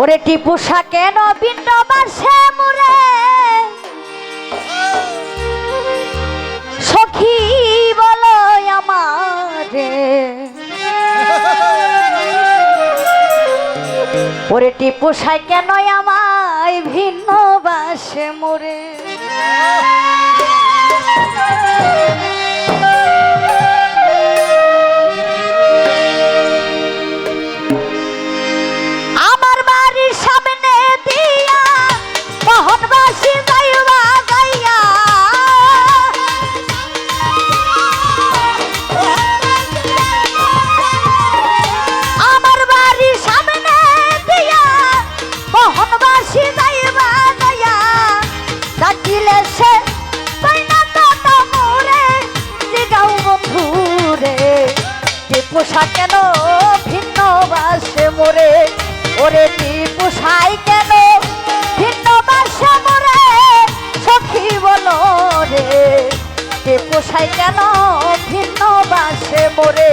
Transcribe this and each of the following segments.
ওরে টিপুষা কেন ভিন্ন বাসে মুরে? সখী বলো আমারে। ওরে টিপুষায় কেন আমায় ভিন্ন বাসে মোরে? পোশাক কেন? ভিন্ন বাসে মোরে, ওরে কি পোষাই কেন? ভিন্ন বাসে মোরে, সখী বলো রে, কে পোষাই কেন ভিন্ন বাসে মোরে?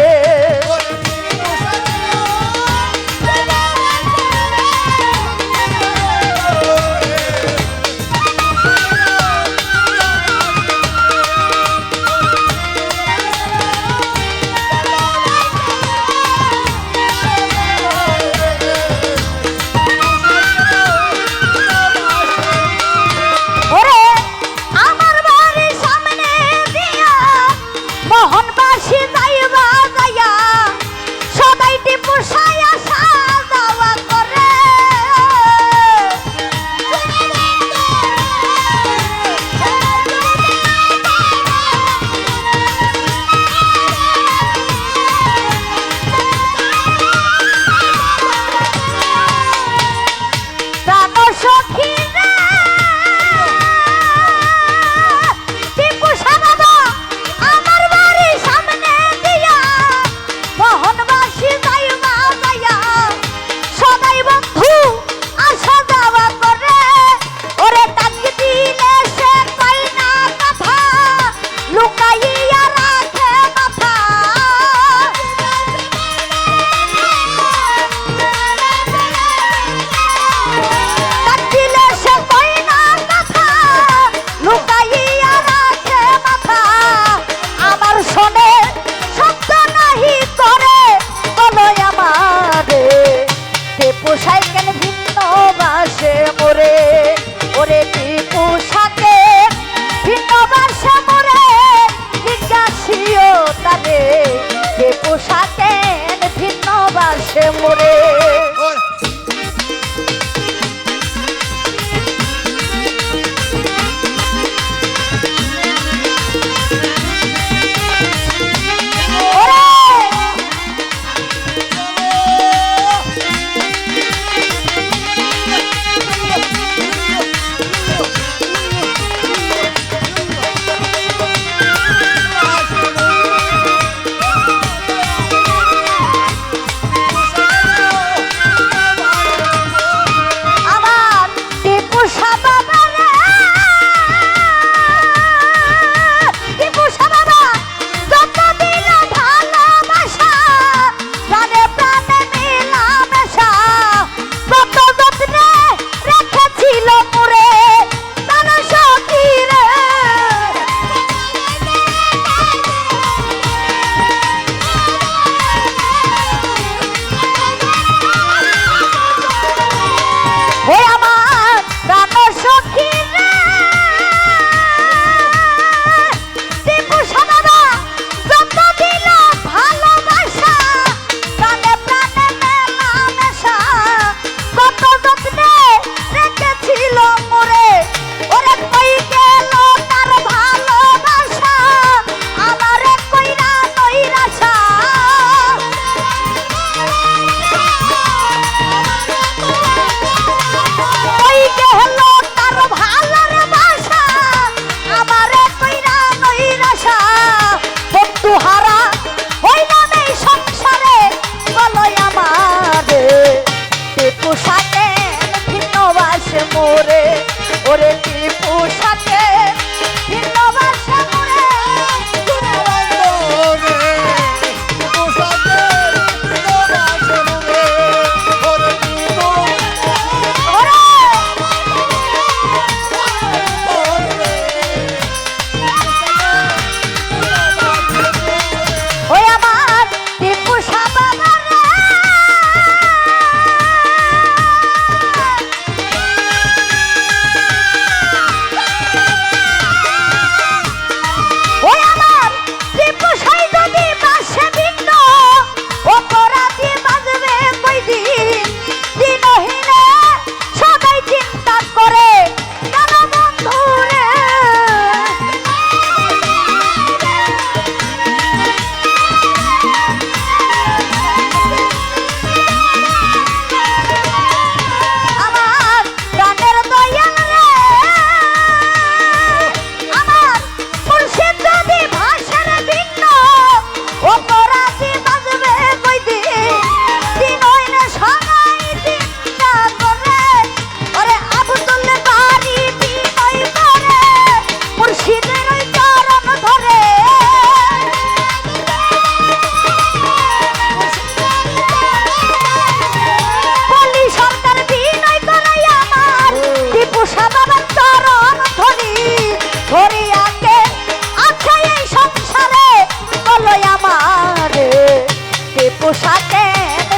পোশাকে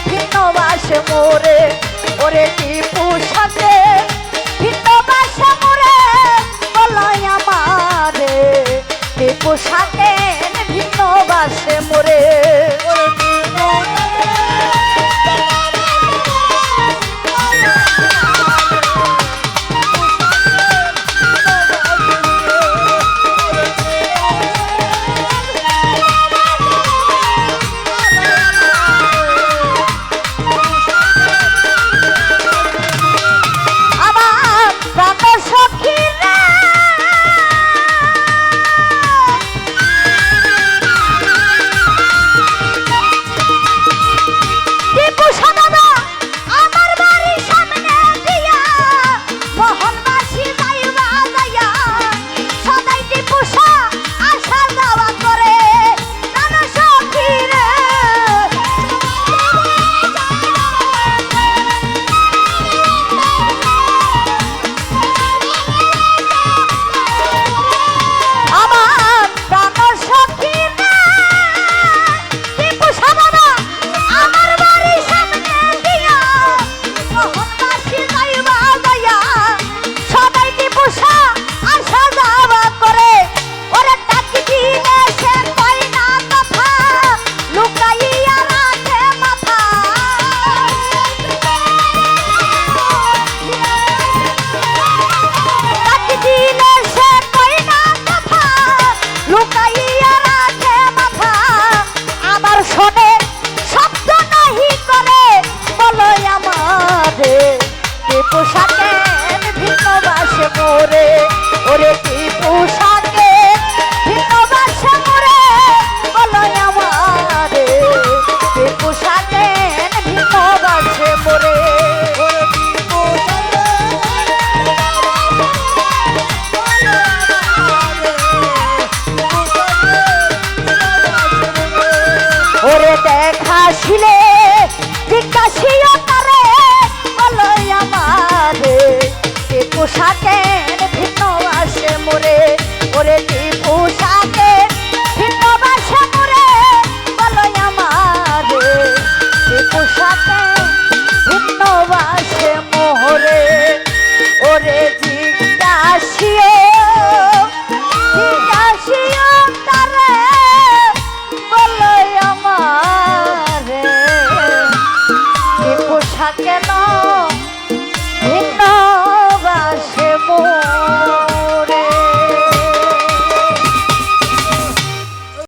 ভিন্ন বাস মোরে ওরে কি পোশাকে ভিন্ন বাস মোরে বলয় আমারে। কি পোশাকে ভিন্ন বাস মোরে Hopkins! বাসে পোশাকে ভিন্ন মোরে ওরে কি পোশাক ভিন্ন আসে মোরে ওরে টিপু